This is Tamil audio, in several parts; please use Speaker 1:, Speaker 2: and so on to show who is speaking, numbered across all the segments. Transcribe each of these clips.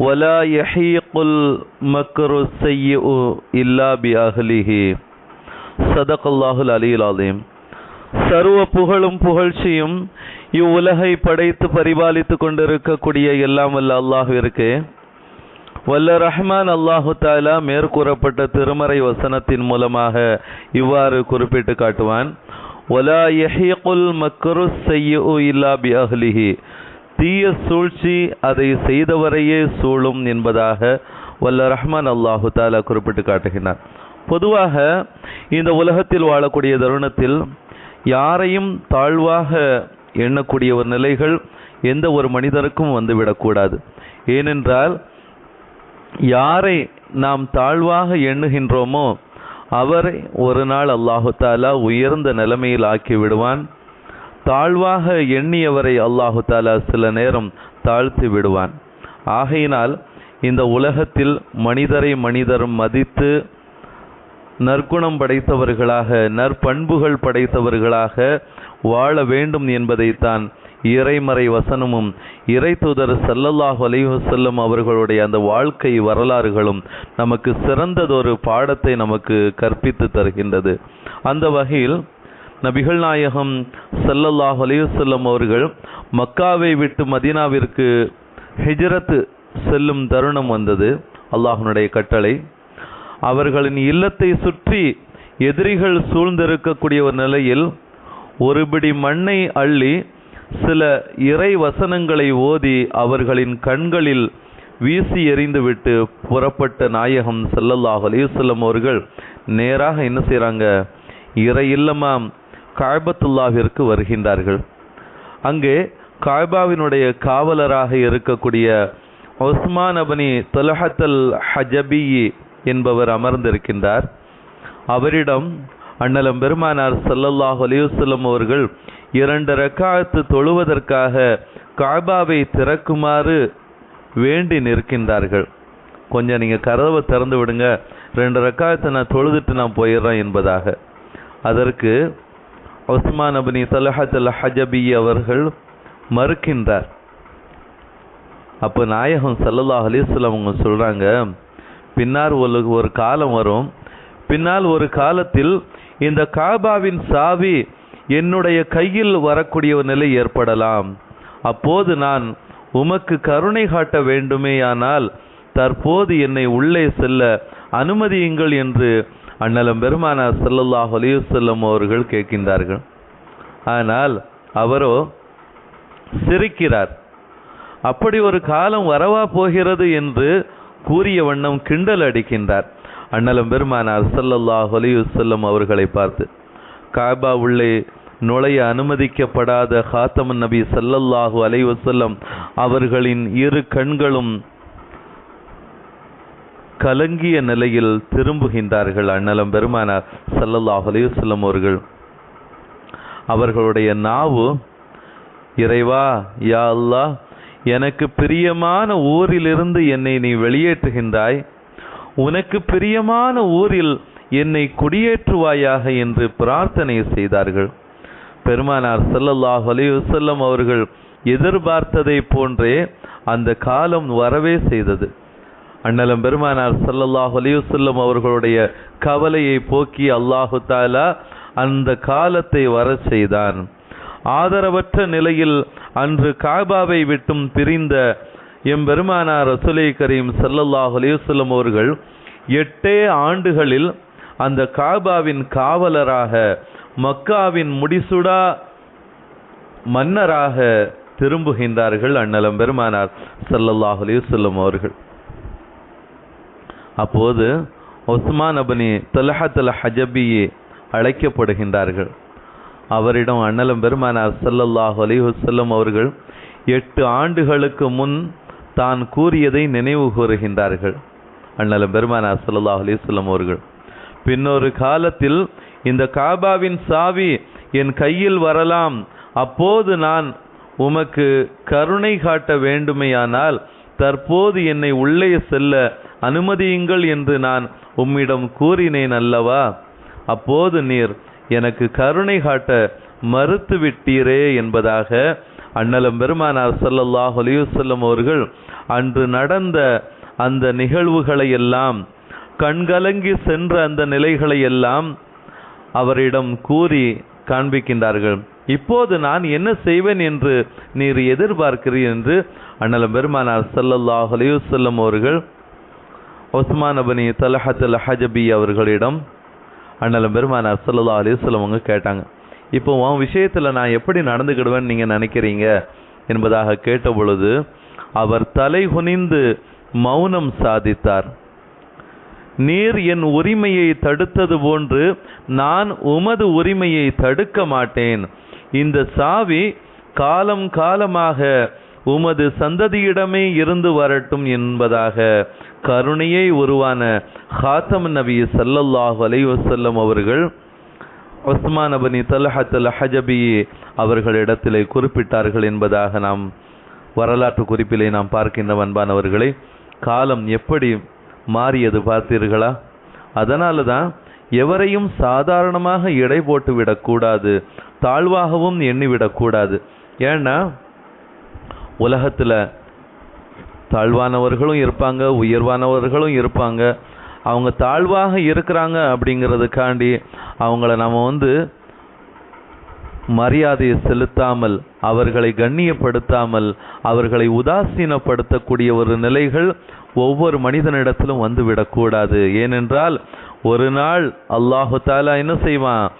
Speaker 1: ولا يحيق المكر السيء إلا بأهله صدق الله العلي العظيم சர்வ புகழும் புகழ்ச்சியும் இவ்வுலகை படைத்து பரிபாலித்து கொண்டிருக்கக்கூடிய எல்லாம் வல்ல அல்லாஹ்விற்கு வல்ல ரஹ்மான் அல்லாஹு தாலா மேற்கூறப்பட்ட திருமறை வசனத்தின் மூலமாக இவ்வாறு குறிப்பிட்டு காட்டுவான் ஒலா யஹீகுல் மக்ரு செய்யு இல்லா பி அஹ்லிஹி தீய சூழ்ச்சி அதை செய்தவரையே சூழும் என்பதாக வல்ல ரஹ்மான் அல்லாஹு தாலா குறிப்பிட்டு காட்டுகிறார் பொதுவாக இந்த உலகத்தில் வாழக்கூடிய தருணத்தில் யாரையும் தாழ்வாக எண்ணக்கூடிய ஒரு நிலைகள் எந்த ஒரு மனிதருக்கும் வந்துவிடக்கூடாது. ஏனென்றால் யாரை நாம் தாழ்வாக எண்ணுகின்றோமோ அவரை ஒரு நாள் அல்லாஹு தாலா உயர்ந்த நிலைமையில் ஆக்கி விடுவான். தாழ்வாக எண்ணியவரை அல்லாஹு தாலா சில நேரம் தாழ்த்தி விடுவான். ஆகையினால் இந்த உலகத்தில் மனிதரை மனிதர் மதித்து நற்குணம் படைத்தவர்களாக நற்பண்புகள் படைத்தவர்களாக வாழ வேண்டும் என்பதைத்தான் இறைமறை வசனமும் இறை தூதர் சல்லல்லாஹ் அலைஹி அவர்களுடைய அந்த வாழ்க்கை வரலாறுகளும் நமக்கு சிறந்ததொரு பாடத்தை நமக்கு கற்பித்து தருகின்றது. அந்த வகையில் நபிகள் நாயகம் சல்லல்லாஹ் அலையுசல்லம் அவர்கள் மக்காவை விட்டு மதீனாவிற்கு ஹிஜரத்து செல்லும் தருணம் வந்தது. அல்லாஹனுடைய கட்டளை. அவர்களின் இல்லத்தை சுற்றி எதிரிகள் சூழ்ந்திருக்கக்கூடிய ஒரு நிலையில் ஒருபிடி மண்ணை அள்ளி சில இறை வசனங்களை ஓதி அவர்களின் கண்களில் வீசி எறிந்துவிட்டு புறப்பட்ட நாயகம் செல்லல்லாஹ் அலைஹி அவர்கள் நேராக என்ன செய்கிறாங்க இறை இல்லமாம் காய்பத்துல்லாவிற்கு வருகின்றார்கள். அங்கே காய்பாவினுடைய காவலராக இருக்கக்கூடிய ஒஸ்மான் அபனி தொலஹத்தல் ஹஜபி என்பவர் அமர்ந்திருக்கின்றார். அவரிடம் அண்ணலம் பெருமானார் சல்லல்லாஹ் அலையுசல்லம் அவர்கள் இரண்டு ரக்காத்து தொழுவதற்காக காபாவை திறக்குமாறு வேண்டி நிற்கின்றார்கள். கொஞ்சம் நீங்கள் கதவை திறந்து விடுங்க. ரெண்டு ரக்காயத்தை நான் தொழுதுட்டு நான் போயிடுறேன் என்பதாக. அதற்கு உஸ்மான் அபினி தலஹத் அல் ஹஜபி அவர்கள் மறுக்கின்றார். அப்போ நாயகம் சல்லல்லாஹ் அலிஸ்லாம் அவங்க சொல்றாங்க பின்னால் ஒரு ஒரு காலம் வரும். பின்னால் ஒரு காலத்தில் இந்த காபாவின் சாவி என்னுடைய கையில் வரக்கூடிய நிலை ஏற்படலாம். அப்போது நான் உமக்கு கருணை காட்ட வேண்டுமேயானால் தற்போது என்னை உள்ளே செல்ல அனுமதியுங்கள் என்று அண்ணலம் பெருமானார் செல்லல்லாஹ் அலைஹி அவர்கள் கேட்கின்றார்கள். ஆனால் அவரோ சிரிக்கிறார். அப்படி ஒரு காலம் வரவா போகிறது என்று கூறிய வண்ணம் கிண்டல் அடிக்கின்றார். அண்ணலம் பெருமானார் ஸல்லல்லாஹு அலைஹி அவர்களை பார்த்து காபா உள்ளே நுழைய அனுமதிக்கப்படாத ஹாத்தமன் நபி சல்லல்லாஹு அலைவசல்லம் அவர்களின் இரு கண்களும் கலங்கிய நிலையில் திரும்புகின்றார்கள் அண்ணலம் பெருமானார் சல்லல்லாஹ் அலையுசல்லம் அவர்கள். அவர்களுடைய நாவு இறைவா யா அல்லா எனக்கு பிரியமான ஊரிலிருந்து என்னை நீ வெளியேற்றுகின்றாய். உனக்கு பிரியமான ஊரில் என்னை குடியேற்றுவாயாக என்று பிரார்த்தனை செய்தார்கள். பெருமானார் சல்லல்லாஹ் அலையுசல்லம் அவர்கள் எதிர்பார்த்ததை போன்றே அந்த காலம் வரவே செய்தது. அண்ணலம் பெருமானார் சல்லல்லாஹ் அலைஹி அவர்களுடைய கவலையை போக்கி அல்லாஹு தாலா அந்த காலத்தை வர செய்தான். ஆதரவற்ற நிலையில் அன்று காபாவை விட்டும் பிரிந்த எம்பெருமானார் ரசுலை கரீம் சல்லல்லாஹ் அலைஹி அவர்கள் எட்டே ஆண்டுகளில் அந்த காபாவின் காவலராக மக்காவின் முடிசுடா மன்னராக திரும்புகின்றார்கள் அண்ணலம் பெருமானார் சல்லல்லாஹ் அலைஹி அவர்கள். அப்போது ஒஸ்மான் அபனி தலஹத் ஹஜபியே அழைக்கப்படுகின்றார்கள். அவரிடம் அண்ணலம் பெருமானார் சல்லல்லாஹ் அலைஹி அவர்கள் எட்டு ஆண்டுகளுக்கு முன் தான் கூறியதை நினைவு கூறுகின்றார்கள். அண்ணலம் பெருமானார் சல்லல்லாஹ் அலைஹி அவர்கள் பின்னொரு காலத்தில் இந்த காபாவின் சாவி என் கையில் வரலாம் அப்போது நான் உமக்கு கருணை காட்ட வேண்டுமையானால் தற்போது என்னை உள்ளே செல்ல அனுமதியுங்கள் என்று நான் உம்மிடம் கூறினேன் அல்லவா? அப்போது நீர் எனக்கு கருணை காட்ட மறுத்துவிட்டீரே என்பதாக அண்ணலம் பெருமானார் சல்லல்லாஹ் அலைஹி அவர்கள் அன்று நடந்த அந்த நிகழ்வுகளை எல்லாம் கண்கலங்கி சென்ற அந்த நிலைகளை எல்லாம் அவரிடம் கூறி காண்பிக்கின்றார்கள். இப்போது நான் என்ன செய்வேன் என்று நீர் எதிர்பார்க்கிறீர் என்று அண்ணலம் பெருமானார் சல்லல்லாஹ் அலைஹி அவர்கள் ஒஸ்மான் அபனி தலஹத் ஹஜபி அவர்களிடம் அண்ணலம் பெருமான அசல்லா அலைஹி அவங்க கேட்டாங்க இப்போ உன் விஷயத்தில் நான் எப்படி நடந்துக்கிடுவேன்னு நீங்கள் நினைக்கிறீங்க? என்பதாக கேட்ட பொழுது அவர் தலை குனிந்து மௌனம் சாதித்தார். நீர் என் உரிமையை தடுத்தது போன்று நான் உமது உரிமையை தடுக்க மாட்டேன். இந்த சாவி காலம் காலமாக உமது சந்ததியிடமே இருந்து வரட்டும் என்பதாக கருணையை உருவான ஹாத்தம் நபி சல்லல்லாஹ் அலைவசல்லம் அவர்கள் உஸ்மான் அபனி தல்ஹத் அல் ஹஜபி அவர்களிடத்திலே குறிப்பிட்டார்கள் என்பதாக நாம் வரலாற்று குறிப்பிலே நாம் பார்க்கின்ற அன்பானவர்களை காலம் எப்படி மாறியது பார்த்தீர்களா? அதனால தான் எவரையும் சாதாரணமாக எடை போட்டு விடக்கூடாது தாழ்வாகவும் எண்ணிவிடக்கூடாது. ஏன்னா உலகத்தில் தாழ்வானவர்களும் இருப்பாங்க உயர்வானவர்களும் இருப்பாங்க. அவங்க தாழ்வாக இருக்கிறாங்க அப்படிங்கிறதுக்காண்டி அவங்கள நம்ம வந்து மரியாதையை செலுத்தாமல் அவர்களை கண்ணியப்படுத்தாமல் அவர்களை உதாசீனப்படுத்தக்கூடிய ஒரு நிலைகள் ஒவ்வொரு மனிதனிடத்திலும் வந்து விடக்கூடாது ஏனென்றால் ஒரு நாள் அல்லாஹு தாலா என்ன செய்வான்?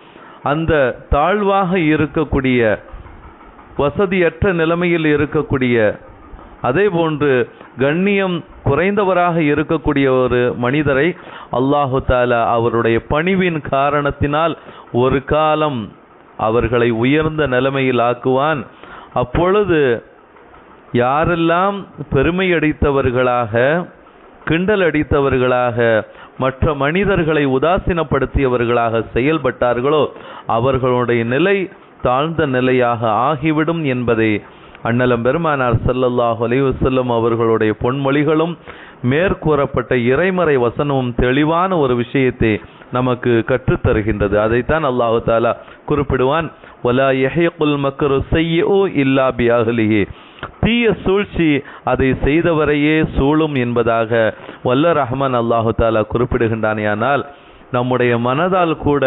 Speaker 1: அந்த தாழ்வாக இருக்கக்கூடிய வசதியற்ற நிலைமையில் இருக்கக்கூடிய அதே போன்று கண்ணியம் குறைந்தவராக இருக்கக்கூடிய ஒரு மனிதரை அல்லாஹு தாலா அவருடைய பணிவின் காரணத்தினால் ஒரு காலம் அவர்களை உயர்ந்த நிலைமையில் ஆக்குவான். அப்பொழுது யாரெல்லாம் பெருமை அடித்தவர்களாக கிண்டல் அடித்தவர்களாக மற்ற மனிதர்களை உதாசீனப்படுத்தியவர்களாக செயல்பட்டார்களோ அவர்களுடைய நிலை தாழ்ந்த நிலையாக ஆகிவிடும் என்பதை அண்ணலம் பெருமானார் ஸல்லல்லாஹு அலைவசல்லம் அவர்களுடைய பொன்மொழிகளும் மேற்கூறப்பட்ட இறைமறை வசனமும் தெளிவான ஒரு விஷயத்தை நமக்கு கற்றுத்தருகின்றது. அதைத்தான் அல்லாஹு தாலா குறிப்பிடுவான். ஒலா யஹிகுல் மக்கரு செய்யோ இல்லா பியாகலியே தீய சூழ்ச்சி அதை செய்தவரையே சூழும் என்பதாக வல்ல ரஹ்மான் அல்லாஹு தாலா குறிப்பிடுகின்றானேயானால் நம்முடைய மனதால் கூட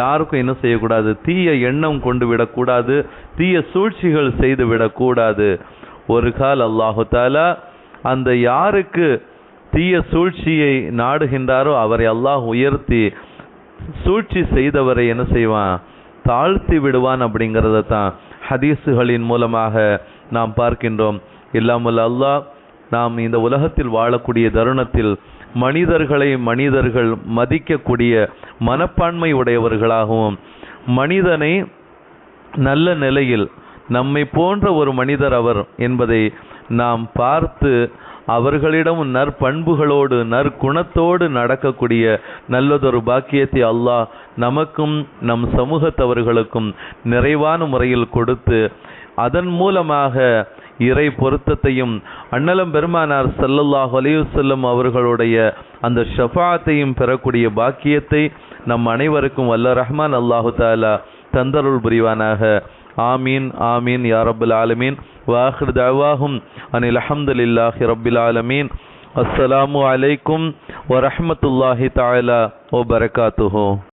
Speaker 1: யாருக்கும் என்ன செய்யக்கூடாது? தீய எண்ணம் கொண்டு விடக்கூடாது. தீய சூழ்ச்சிகள் செய்து விடக்கூடாது. ஒரு கால் அல்லாஹு தாலா அந்த யாருக்கு தீய சூழ்ச்சியை நாடுகின்றாரோ அவரை அல்லாஹ் உயர்த்தி சூழ்ச்சி செய்தவரை என்ன செய்வான்? தாழ்த்தி விடுவான் அப்படிங்கிறத தான் ஹதீஸுகளின் மூலமாக நாம் பார்க்கின்றோம். இல்லாமல் அல்லாஹ் நாம் இந்த உலகத்தில் வாழக்கூடிய தருணத்தில் மனிதர்களை மனிதர்கள் மதிக்கக்கூடிய மனப்பான்மை உடையவர்களாகவும் மனிதனை நல்ல நிலையில் நம்மை போன்ற ஒரு மனிதர் அவர் என்பதை நாம் பார்த்து அவர்களிடம் நற்பண்புகளோடு நற்குணத்தோடு நடக்கக்கூடிய நல்லதொரு பாக்கியத்தை அல்லாஹ் நமக்கும் நம் சமூகத்தவர்களுக்கும் நிறைவான முறையில் கொடுத்து அதன் மூலமாக இறை பொருத்தத்தையும் அண்ணலம் பெருமானார் ஸல்லல்லாஹு செல்லும் அவர்களுடைய அந்த ஷஃபாத்தையும் பெறக்கூடிய பாக்கியத்தை நம் அனைவருக்கும் வல்ல ரஹ்மான் அல்லாஹு தாலா தந்தருள் புரிவானாக. ஆமீன் ஆமீன் யா ஆலமீன். வாஹிர் தவாஹும் அனில் அல்ஹம்துலில்லாஹி ரப்பில் ஆலமீன். அஸ்ஸலாமு அலைக்கும் வரஹ்மத்துல்லாஹி தாலா ஓ பரகாத்துஹு.